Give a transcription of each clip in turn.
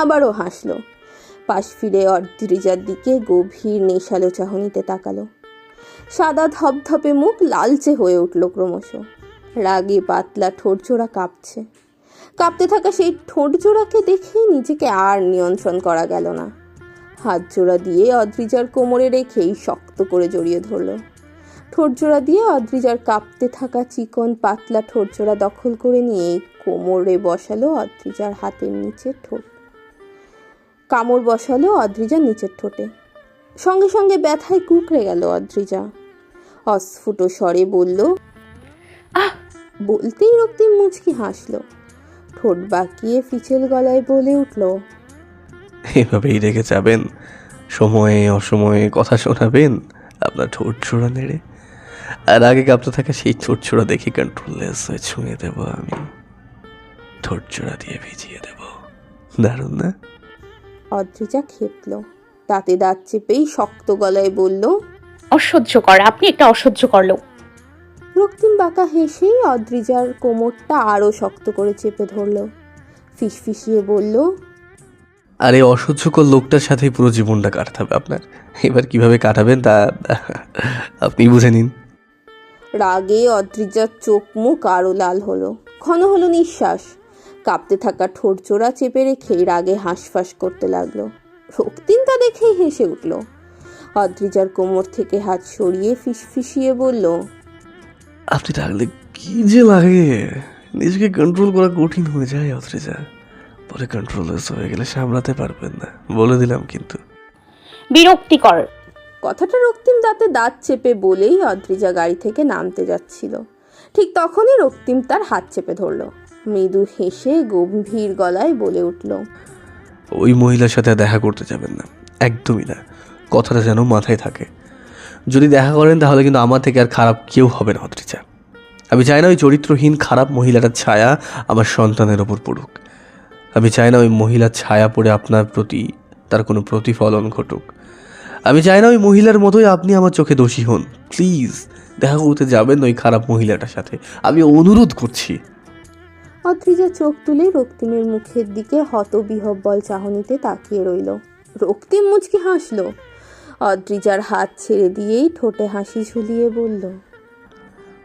আবারও হাসলো। পাশ ফিরে অদ্রিজার দিকে গভীর নেশালো চাহনিতে তাকালো। সাদা ধপধপে মুখ লালচে হয়ে উঠল ক্রমশ। রাগে পাতলা ঠোঁটজোড়া কাঁপছে। কাঁপতে থাকা সেই ঠোঁটজোড়াকে দেখে নিজেকে আর নিয়ন্ত্রণ করা গেল না। হাত জোড়া দিয়ে অদ্রিজার কোমরে রেখেই শক্ত করে জড়িয়ে ধরলো। ঠোঁটজোড়া দিয়ে অদ্রিজার কাঁপতে থাকা চিকন পাতলা ঠোঁটজোড়া দখল করে নিয়ে কোমরে বসালো অদ্রিজার হাতের নিচে ঠোঁট। কামড় বসালো অদ্রিজার নিচের ঠোঁটে। সঙ্গে সঙ্গে ব্যথায় কুকড়ে গেল অদ্রিজা। অস্ফুট স্বরে বলল, আহ! বলতেই রক্তিম মুচকি হাসলো। ঠোঁট বাঁকিয়ে ফিচেল গলায় বলে উঠল, এভাবেই রেখে যাবেন? সময়ে অসময়ে কথা শোনাবেন আপনার ঠোঁট ছোড়া নেড়ে? আর আগে কাঁপতে থাকা সেই ঠোঁট ছোড়া দেখে কন্ট্রোললেস হয়ে ছুঁয়ে দেব আমি। ঠোঁট ছোড়া দিয়ে ভিজিয়ে দেব। দারুণ না? অদ্রিজা খেপল। দাঁতে দাঁত চেপেই শক্ত গলায় বলল অসহ্য কর আপনি একটা অসহ্য করল রক্তিম বাঁকা হেসেই অদ্রিজার কোমরটা আরও শক্ত করে চেপে ধরল। ফিসফিসিয়ে বলল আর এই অসহ্যকর লোকটার সাথেই পুরো জীবনটা কাটাতে হবে আপনার। এবার কীভাবে কাটাবেন তা আপনি বুঝে নিন। রাগে অদ্রিজার চোখ মুখ আরও লাল হলো। ঘন হলো নিঃশ্বাস। কাঁপতে থাকা ঠোঁট জোড়া চেপে রেখেই রাগে হাঁসফাঁস করতে লাগল। রক্তিম তা দেখেই হেসে উঠল। অদ্রিজার কোমর থেকে হাত সরিয়ে ফিসফিসিয়ে বলল আপনি রাখলে কি যে লাগে? নিজেকে কন্ট্রোল করা কঠিন হয়ে যায় অদ্রিজা। পরে কন্ট্রোললেস হয়ে গেলে সামলাতে পারবেন না বলে দিলাম কিন্তু। বিরক্তিকর। কথাটা রক্তিম দাঁতে দাঁত চেপে বলেই অদ্রিজা গাড়ি থেকে নামতে যাচ্ছিল। ঠিক তখনই রক্তিম তার হাত চেপে ধরল। মৃদু হেসে গম্ভীর গলায় বলে উঠল, ওই মহিলার সাথে দেখা করতে যাবেন না, একদমই না। কথাটা যেন মাথায় থাকে। যদি দেখা করেন তাহলে কিন্তু আমার থেকে আর খারাপ কেউ হবে না অদ্রিজা আমি চাই না ওই চরিত্রহীন, খারাপ মহিলাটার ছায়া আমার সন্তানের ওপর পড়ুক। আমি চাই না ওই মহিলার ছায়া পড়ে আপনার প্রতি তার কোনো প্রতিফলন ঘটুক। আমি চাই না ওই মহিলার মতোই আপনি আমার চোখে দোষী হন। প্লিজ, দেখা করতে যাবেন ওই খারাপ মহিলাটার সাথে। আমি অনুরোধ করছি। অদ্রিজা চোখ তুলে রক্তিমের মুখের দিকে হতবিহব্বল চাহনিতে তাকিয়ে রইল। রক্তিম মুচকি হাসলো। অদ্রিজার হাত ছেড়ে দিয়েই ঠোঁটে হাসি ঝুলিয়ে বলল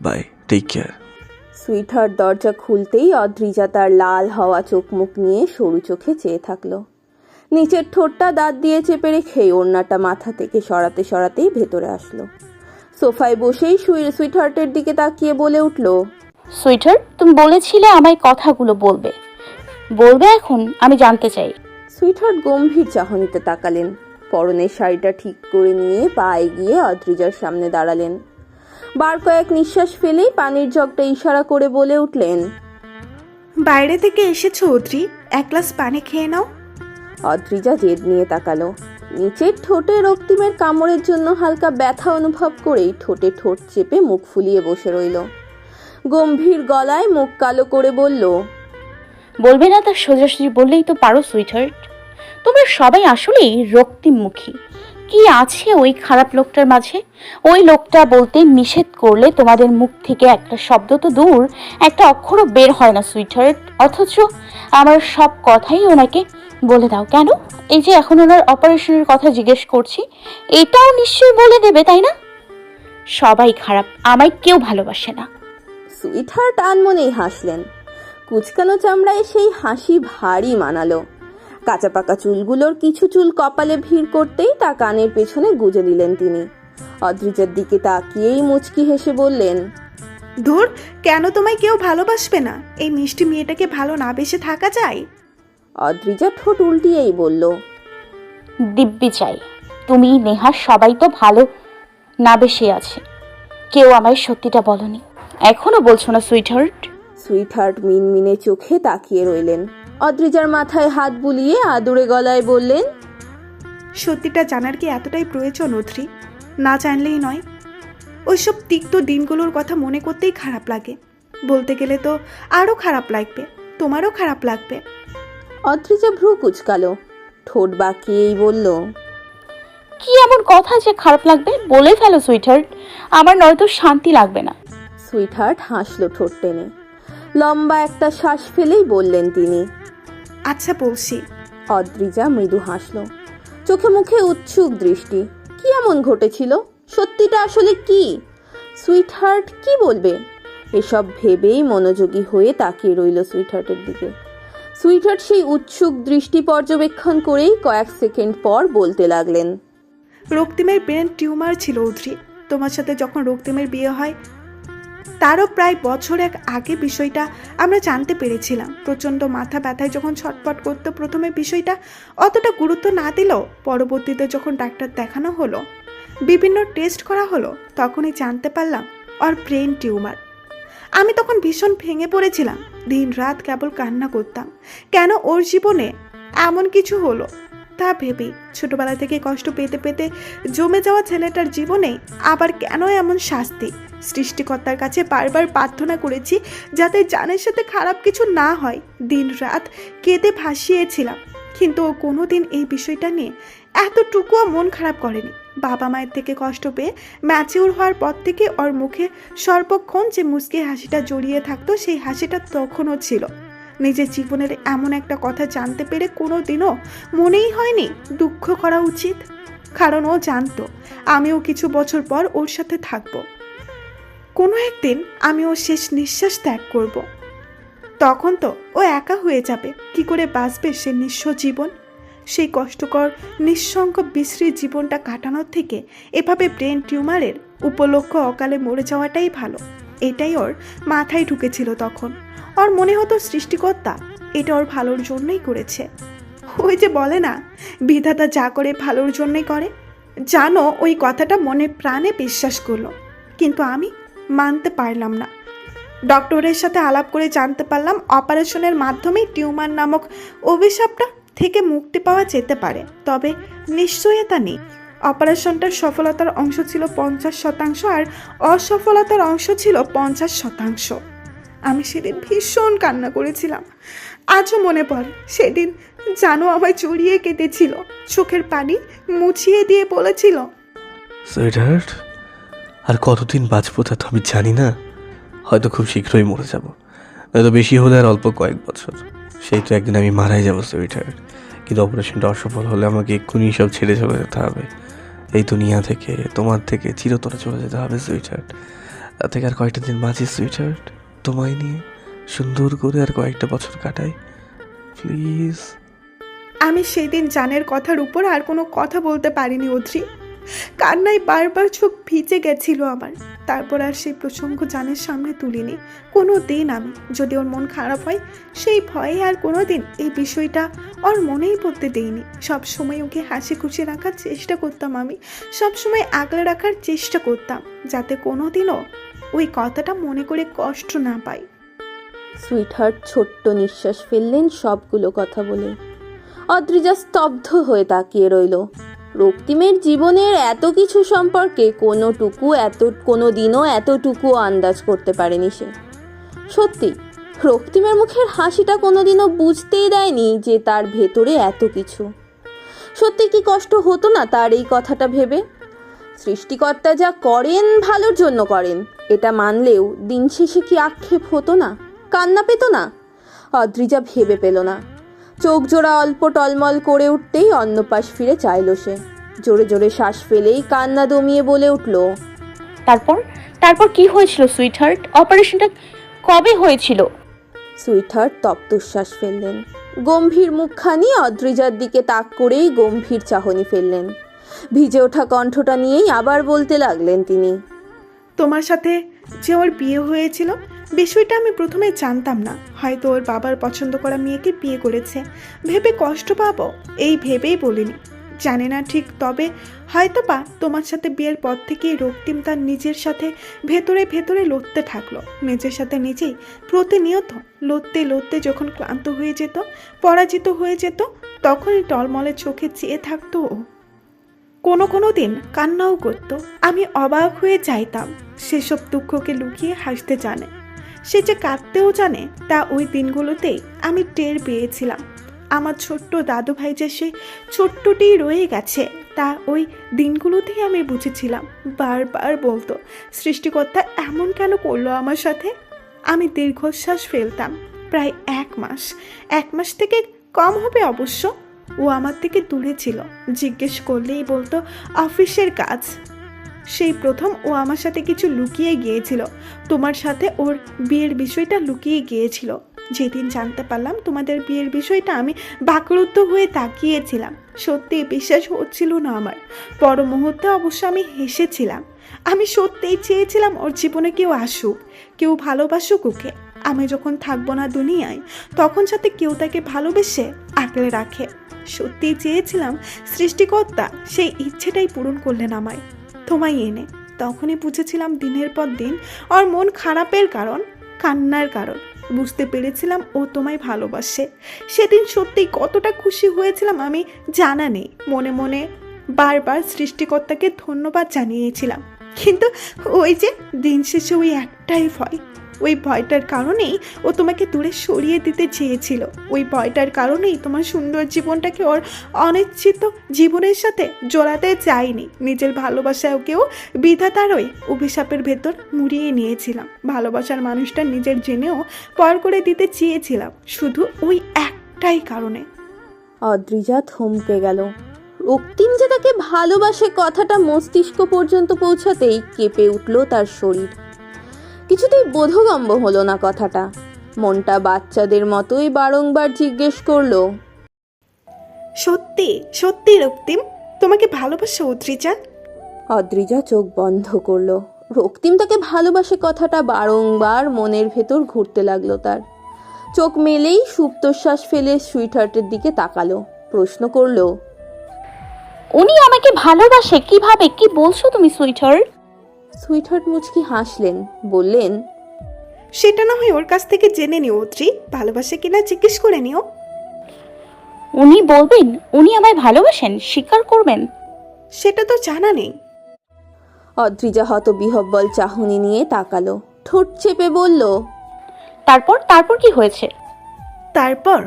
বাই টেক কেয়ার সুইটহার্ট দরজা খুলতেই অদ্রিজা তার লাল হওয়া চোখ মুখ নিয়ে সরু চোখে চেয়ে থাকল। নিচের ঠোঁটটা দাঁত দিয়ে চেপে রেখেই ওড়নাটা মাথা থেকে সরাতে সরাতেই ভেতরে আসলো। সোফায় বসেই সুই- সুইটহার্টের দিকে তাকিয়ে বলে উঠল সুইটার তুমি বলেছিলে আমায় কথাগুলো বলবে। বলবে এখন আমি জানতে চাই। সুইটহার্ট গম্ভীর চাহনিতে তাকালেন। পরনের শাড়িটা ঠিক করে নিয়ে পায়ে গিয়ে অদ্রিজার সামনে দাঁড়ালেন। বার কয়েক নিঃশ্বাস ফেলেই পানির জগটা ইশারা করে বলে উঠলেন বাইরে থেকে এসেছ অদ্রি এক গ্লাস পানি খেয়ে নাও। অদ্রিজা জেদ নিয়ে তাকালো। নিচের ঠোঁটে রক্তিমের কামড়ের জন্য হালকা ব্যথা অনুভব করেই ঠোঁটে ঠোঁট চেপে মুখ ফুলিয়ে বসে রইল। গম্ভীর গলায় মুখ কালো করে বলল, বলবে না তার সোজাসুজি বললেই তো পারো সুইটার্ট তোমরা সবাই আসলেই রক্তিমমুখী। কি আছে ওই খারাপ লোকটার মাঝে? ওই লোকটা বলতে নিষেধ করলে তোমাদের মুখ থেকে একটা শব্দ তো দূর, একটা অক্ষরও বের হয় না সুইটার্ট অথচ আমার সব কথাই ওনাকে বলে দাও। কেন? এই যে এখন ওনার অপারেশনের কথা জিজ্ঞেস করছি, এটাও নিশ্চয়ই বলে দেবে, তাই না? সবাই খারাপ, আমায় কেউ ভালোবাসে না। সুইটহার্ট আনমনেই হাসলেন। কুচকানো চামড়ায় সেই হাসি ভারী মানালো। কাঁচা পাকা চুলগুলোর কিছু চুল কপালে ভিড় করতেই তা কানের পেছনে গুজে দিলেন তিনি। অদ্রিজার দিকে তাকিয়েই মুচকি হেসে বললেন ধুর কেন তোমায় কেউ ভালোবাসবে না? এই মিষ্টি মেয়েটাকে ভালো না বেসে থাকা যায়? অদ্রিজা ঠোঁট উল্টিয়েই বলল দিব্যি চাই তুমি নেহা সবাই তো ভালো না বেশি আছে। কেউ আমায় সত্যিটা বলনি। এখনও বলছো না সুইটহার্ট সুইটহার্ট মিনমিনে চোখে তাকিয়ে রইলেন। অদ্রিজার মাথায় হাত বুলিয়ে আদুরে গলায় বললেন সত্যিটা জানার কি এতটাই প্রয়োজন অদ্রি? না জানলেই নয়। ওইসব তিক্ত দিনগুলোর কথা মনে করতেই খারাপ লাগে। বলতে গেলে তো আরও খারাপ লাগবে তোমারও খারাপ লাগবে। অদ্রিজা ভ্রু কুচকালো ঠোঁট বাঁকিয়েই বলল কি এমন কথা যে খারাপ লাগবে? বলে ফেলো সুইটহার্ট আমার নয়তো শান্তি লাগবে না। সুইটহার্ট হাসলো ঠোঁট টেনে। লম্বা একটা শ্বাস ফেলেই বললেন তিনি আচ্ছা বলছি। অদ্রিজা মৃদু হাসল। চোখে মুখে উৎসুক দৃষ্টি কি এমন ঘটেছিল? সত্যিটা আসলে কি? সুইটহার্ট কি বলবে? এসব ভেবেই মনোযোগী হয়ে তাকিয়ে রইল সুইটহার্টের দিকে। সুইটহার্ট সেই উৎসুক দৃষ্টি পর্যবেক্ষণ করেই কয়েক সেকেন্ড পর বলতে লাগলেন রক্তিমের ব্রেন টিউমার ছিল উদ্রি। তোমার সাথে যখন রক্তিমের বিয়ে হয় তারও প্রায় বছর এক আগে বিষয়টা আমরা জানতে পেরেছিলাম। প্রচণ্ড মাথা ব্যথায় যখন ছটপট করতো প্রথমে বিষয়টা, অতটা গুরুত্ব না দিলেও পরবর্তীতে যখন ডাক্তার দেখানো হলো, বিভিন্ন টেস্ট করা হলো, তখনই জানতে পারলাম ওর ব্রেন টিউমার। আমি তখন ভীষণ ভেঙে পড়েছিলাম। দিন রাত কেবল কান্না করতাম। কেন ওর জীবনে এমন কিছু হলো? তা ভেবেই ছোটবেলা থেকে কষ্ট পেতে পেতে জমে যাওয়া ছেলেটার জীবনে আবার কেন এমন শাস্তি? সৃষ্টিকর্তার কাছে বারবার প্রার্থনা করেছি যাতে জানের সাথে খারাপ কিছু না হয়। দিন রাত কেঁদে ভাসিয়েছিলাম। কিন্তু ও কোনোদিন এই বিষয়টা নিয়ে এতটুকুও মন খারাপ করেনি। বাবা মায়ের থেকে কষ্ট পেয়ে ম্যাচিউর হওয়ার পর থেকে ওর মুখে সর্বক্ষণ যে মুচকি হাসিটা জড়িয়ে থাকতো, সেই হাসিটা তখনও ছিল। নিজের জীবনের এমন একটা কথা জানতে পেরে কোনো দিনও মনেই হয়নি দুঃখ করা উচিত। কারণ ও জানতো, আমিও কিছু বছর পর ওর সাথে থাকব। কোনো একদিন আমি ওর শেষ নিঃশ্বাস ত্যাগ করব। তখন তো ও একা হয়ে যাবে, কি করে বাঁচবে সে নিঃস্ব জীবন? সেই কষ্টকর, নিঃসঙ্গ, বিশ্রী জীবনটা কাটানোর থেকে এভাবে ব্রেন টিউমারের উপলক্ষ অকালে মরে যাওয়াটাই ভালো। এটাই ওর মাথায় ঢুকেছিল তখন। ওর মনে হতো সৃষ্টিকর্তা এটা ওর ভালোর জন্যই করেছে। ওই যে বলে না, বিধাতা যা করে ভালোর জন্যই করে। জানো, ওই কথাটা মনে প্রাণে বিশ্বাস করল। কিন্তু আমি মানতে পারলাম না। ডক্টরের সাথে আলাপ করে জানতে পারলাম অপারেশনের মাধ্যমেই টিউমার নামক অভিশাপটা থেকে মুক্তি পাওয়া যেতে পারে। তবে নিশ্চয়তা নেই। অপারেশনটার সফলতার অংশ ছিল পঞ্চাশ শতাংশ আর অসফলতার অংশ ছিল পঞ্চাশ শতাংশ। আমি সেদিন ভীষণ কান্না করেছিলাম। আজও মনে পড়ে, সেদিন জানো আমায় চড়িয়ে কেটেছিল, চোখের পানি মুছিয়ে দিয়ে বলেছিল আর কতদিন বাঁচবো তা তো আমি জানি না। হয়তো খুব শীঘ্রই মরে যাব। নয়তো বেশি হলে আর অল্প কয়েক বছর। সেই তো একদিন আমি মারাই যাব সুইটহার্ট কিন্তু অপারেশনটা অসফল হলে আমাকে এক্ষুনি সব ছেড়ে চলে যেতে হবে। এই দুনিয়া থেকে, তোমার থেকে চিরতরে চলে যেতে হবে সুইটহার্ট তার থেকে আর কয়েকটা দিন বাঁচি সুইটহার্ট তোমায় নিয়ে সুন্দর করে আর কয়েকটা বছর কাটাই। প্লিজ। আমি সেই দিন জানের কথার উপর আর কোনো কথা বলতে পারিনি, অধ্রি। কান্নায় বারবার চোখ ভিজে গেছিল আমার। তারপর আর সেই প্রসঙ্গ জানের সামনে তুলিনি। কোনো দিন আমি, যদি ওর মন খারাপ হয়, সেই ভয়ে আর কোনো দিন এই বিষয়টা ওর মনেই পড়তে দেইনি। সব সময় ওকে হাসি খুশি রাখার চেষ্টা করতাম আমি, সব সময় আগলে রাখার চেষ্টা করতাম, যাতে কোনো দিনও ওই কথাটা মনে করে কষ্ট না পাই। সুইটহার্ট ছোট্ট নিঃশ্বাস ফেললেন সবগুলো কথা বলে। অদ্রিজা স্তব্ধ হয়ে তাকিয়ে রইল। রক্তিমের জীবনের এত কিছু সম্পর্কে কোনোটুকু এত কোনো দিনও এতটুকু আন্দাজ করতে পারেনি সে। সত্যি, রক্তিমের মুখের হাসিটা কোনোদিনও বুঝতেই দেয়নি যে তার ভেতরে এত কিছু। সত্যি কি কষ্ট হতো না তার এই কথাটা ভেবে? সৃষ্টিকর্তা যা করেন, ভালোর জন্য করেন, এটা মানলেও দিন শেষে কি আক্ষেপ হতো না? কান্না পেত না? অদ্রিজা ভেবে পেল না। চোখ জোড়া অল্প টলমল করে উঠতেই অন্নপাশ ফিরে চাইল সে। জোরে জোরে শ্বাস ফেলেই কান্না দমিয়ে বলে উঠল তারপর? তারপর কি হয়েছিল সুইটহার্ট অপারেশনটা কবে হয়েছিল? সুইটহার্ট তপ্তশ্বাস ফেললেন। গম্ভীর মুখখানি অদ্রিজার দিকে তাক করেই গম্ভীর চাহনি ফেললেন। ভিজে ওঠা কণ্ঠটা নিয়েই আবার বলতে লাগলেন তিনি তোমার সাথে যে ওর বিয়ে হয়েছিল বিষয়টা আমি প্রথমে জানতাম না। হয়তো ওর বাবার পছন্দ করা মেয়েকে বিয়ে করেছে। ভেবে কষ্ট পাবো, এই ভেবেই বলিনি। জানে না ঠিক তবে হয়তো বা তোমার সাথে বিয়ের পর থেকেই রক্তিম তার নিজের সাথে ভেতরে ভেতরে লড়তে থাকল। নিজের সাথে নিজেই প্রতিনিয়ত লড়তে লড়তে যখন ক্লান্ত হয়ে যেত, পরাজিত হয়ে যেত, তখনই টলমলে চোখে চেয়ে থাকতো ও। কোনো কোনো দিন কান্নাও করতো। আমি অবাক হয়ে চাইতাম সেসব দুঃখকে লুকিয়ে হাসতে জানে। সে যে কাঁদতেও জানে, তা ওই দিনগুলোতেই আমি টের পেয়েছিলাম। আমার ছোট্ট দাদু ভাই যে সে ছোট্টটি রয়ে গেছে, তা ওই দিনগুলোতেই আমি বুঝেছিলাম। বারবার বলতো, সৃষ্টিকর্তা এমন কেন করল আমার সাথে? আমি দীর্ঘশ্বাস ফেলতাম, প্রায় এক মাস। এক মাস থেকে কম হবে অবশ্য? ও আমার থেকে দূরে ছিল, জিজ্ঞেস করলেই বলতো, অফিসের কাজ। সেই প্রথম ও আমার সাথে কিছু লুকিয়ে গিয়েছিল। তোমার সাথে ওর বিয়ের বিষয়টা লুকিয়ে গিয়েছিল। যেদিন জানতে পারলাম তোমাদের বিয়ের বিষয়টা, আমি বাকরুদ্ধ হয়ে তাকিয়েছিলাম। সত্যি বিশ্বাস হচ্ছিল না আমার। পর মুহূর্তে অবশ্য আমি হেসেছিলাম। আমি সত্যিই চেয়েছিলাম ওর জীবনে কেউ আসুক, কেউ ভালোবাসুক ওকে। আমি যখন থাকব না দুনিয়ায়, তখন যাতে কেউ তাকে ভালোবেসে আঁকলে রাখে। সত্যিই চেয়েছিলাম সৃষ্টিকর্তা সেই ইচ্ছেটাই পূরণ করলেন আমায়। তোমায় এনে। তখনই বুঝেছিলাম দিনের পর দিন ওর মন খারাপের কারণ, কান্নার কারণ। বুঝতে পেরেছিলাম ও তোমায় ভালোবাসে। সেদিন সত্যিই কতটা খুশি হয়েছিলাম আমি জানা নেই। মনে মনে বারবার সৃষ্টিকর্তাকে ধন্যবাদ জানিয়েছিলাম। কিন্তু ওই যে দিন শেষে ওই একটাই ভয়। ওই ভয়টার কারণেই ও তোমাকে দূরে সরিয়ে দিতে চেয়েছিল। ওই ভয়টার কারণেই তোমার সুন্দর জীবনটাকে ওর অনিশ্চিত জীবনের সাথে জোড়াতে চাইনি নিজের ভালোবাসায় ওকেও বিধাতারই অভিশাপের ভেতর মুড়িয়ে নিয়েছিলাম। ভালোবাসার মানুষটা নিজের জেনেও পর করে দিতে চেয়েছিলাম, শুধু ওই একটাই কারণে। অদ্রিজা থমকে গেল। রক্তিম যে তাকে ভালোবাসে কথাটা মস্তিষ্ক পর্যন্ত পৌঁছাতেই কেঁপে উঠল তার শরীর। কিছুতেই বোধগম্য হলো না কথাটা। মনটা বাচ্চাদের মতোই বারংবার জিজ্ঞেস করল। সত্যি সত্যি রক্তিম তোমাকে ভালোবাসা উদ্রিজা? অদ্রিজা চোখ বন্ধ করল। রক্তিম তাকে ভালোবাসে কথাটা বারংবার মনের ভেতর ঘুরতে লাগল তার। চোখ মেলেই সুপ্তশ্বাস ফেলে সুইটহার্টের দিকে তাকালো। প্রশ্ন করল উনি আমাকে ভালোবাসে কীভাবে? কি বলছো তুমি সুইটার সুইটহার্ট মুচকি হাসলেন বললেন সেটা না হয় ওর কাছ থেকে জেনে নিও উদ্রি ভালোবাসে কিনা জিজ্ঞেস করে নিও। উনি বলবেন উনি আমায় ভালোবাসেন স্বীকার করবেন? সেটা তো জানা নেই। অদ্রিজা হত বিহব্বল চাহনি নিয়ে তাকালো ঠোঁট চেপে বলল তারপর তারপর কি হয়েছে? তারপর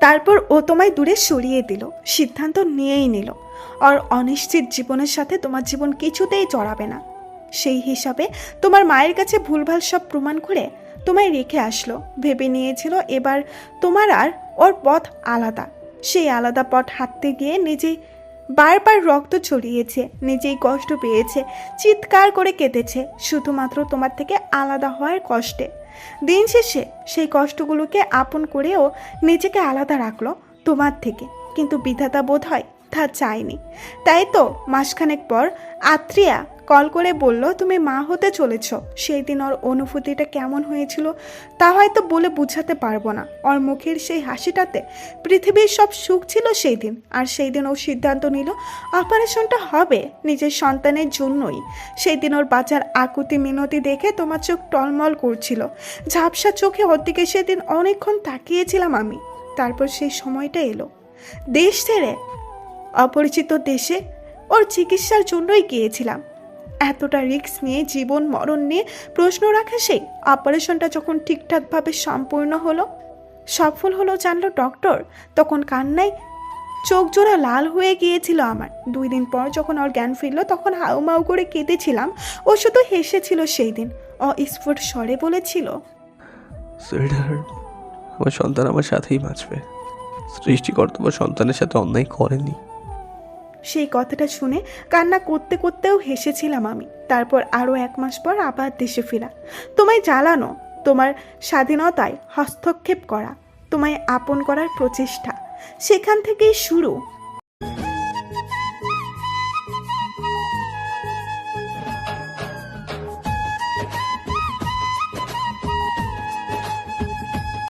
তারপর ও তোমায় দূরে সরিয়ে দিল সিদ্ধান্ত নিয়েই নিল। আর অনিশ্চিত জীবনের সাথে তোমার জীবন কিছুতেই জড়াবে না। সেই হিসাবে তোমার মায়ের কাছে ভুলভাল সব প্রমাণ করে তোমায় রেখে আসলো। ভেবে নিয়েছিল এবার তোমার আর ওর পথ আলাদা। সেই আলাদা পথ হাঁটতে গিয়ে নিজেই বারবার রক্ত ছড়িয়েছে, নিজেই কষ্ট পেয়েছে, চিৎকার করে কেঁদেছে, শুধুমাত্র তোমার থেকে আলাদা হওয়ার কষ্টে। দিন শেষে সেই কষ্টগুলোকে আপন করেও নিজেকে আলাদা রাখল তোমার থেকে। কিন্তু বিধাতা বোধ হয় তা চায়নি। তাই তো মাসখানেক পর আত্রিয়া কল করে বলল, তুমি মা হতে চলেছ। সেই দিন ওর অনুভূতিটা কেমন হয়েছিল তা হয়তো বলে বুঝাতে পারব না। ওর মুখের সেই হাসিটাতে পৃথিবীর সব সুখ ছিল সেই দিন। আর সেই দিন ও সিদ্ধান্ত নিল, অপারেশনটা হবে নিজের সন্তানের জন্যই। সেই দিন ওর বাচ্চার আকুতি মিনতি দেখে তোমার চোখ টলমল করছিল। ঝাপসা চোখে ওর দিকে সেদিন অনেকক্ষণ তাকিয়েছিলাম আমি। তারপর সেই সময়টা এলো। দেশ ছেড়ে অপরিচিত দেশে ওর চিকিৎসার জন্যই গিয়েছিলাম। এতটা রিস্ক নিয়ে জীবন মরণ নিয়ে প্রশ্ন রাখা সেই অপারেশনটা যখন ঠিকঠাকভাবে সম্পূর্ণ হলো, সফল হলো জানলো ডক্টর, তখন কান্নায় চোখ জোড়া লাল হয়ে গিয়েছিল আমার। দুই দিন পর যখন ওর জ্ঞান ফিরলো, তখন হাউমাউ করে কেঁদেছিলাম। ও শুধু হেসেছিল সেই দিন। অস্ফুট স্বরে বলেছিল আমার সন্তান আমার সাথেই বাঁচবে। সৃষ্টিকর্তা সন্তানের সাথে অন্যায় করেনি। সেই কথাটা শুনে কান্না করতে করতেও হেসেছিলাম আমি। তারপর আরও এক মাস পর আবার দেশে ফেরা। তোমায় জ্বালানো, তোমার স্বাধীনতায় হস্তক্ষেপ করা, তোমায় আপন করার প্রচেষ্টা। সেখান থেকেই শুরু।